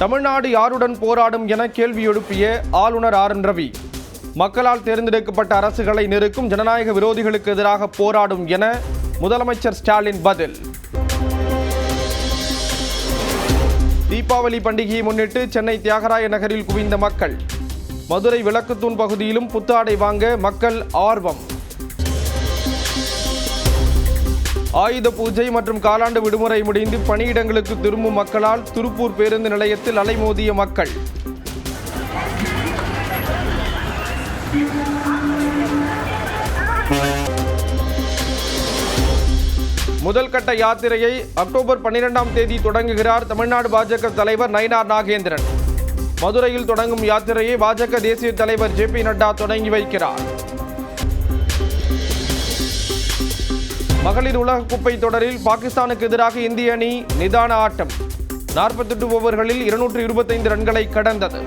தமிழ்நாடு யாருடன் போராடும் என கேள்வி எழுப்பிய ஆளுநர் ஆர் என் ரவி. மக்களால் தேர்ந்தெடுக்கப்பட்ட அரசுகளை நெருக்கும் ஜனநாயக விரோதிகளுக்கு எதிராக போராடும் என முதலமைச்சர் ஸ்டாலின் பதில். தீபாவளி பண்டிகையை முன்னிட்டு சென்னை தியாகராய நகரில் குவிந்த மக்கள். மதுரை விளக்குத்தூண் பகுதியிலும் புத்தாடை வாங்க மக்கள் ஆர்வம். ஆயுத பூஜை மற்றும் காலாண்டு விடுமுறை முடிந்து பணியிடங்களுக்கு திரும்பும் மக்களால் திருப்பூர் பேருந்து நிலையத்தில் அலைமோதிய மக்கள். முதல் கட்ட யாத்திரையை அக்டோபர் பன்னிரெண்டாம் தேதி தொடங்குகிறார் தமிழ்நாடு பாஜக தலைவர் நயினார் நாகேந்திரன். மதுரையில் தொடங்கும் யாத்திரையை பாஜக தேசிய தலைவர் ஜே பி நட்டா தொடங்கி வைக்கிறார். மகளிர் உலகக்கோப்பை தொடரில் பாகிஸ்தானுக்கு எதிராக இந்திய அணி நிதான ஆட்டம். நாற்பத்தெட்டு ஓவர்களில் இருநூற்று இருபத்தைந்து ரன்களை கடந்தது.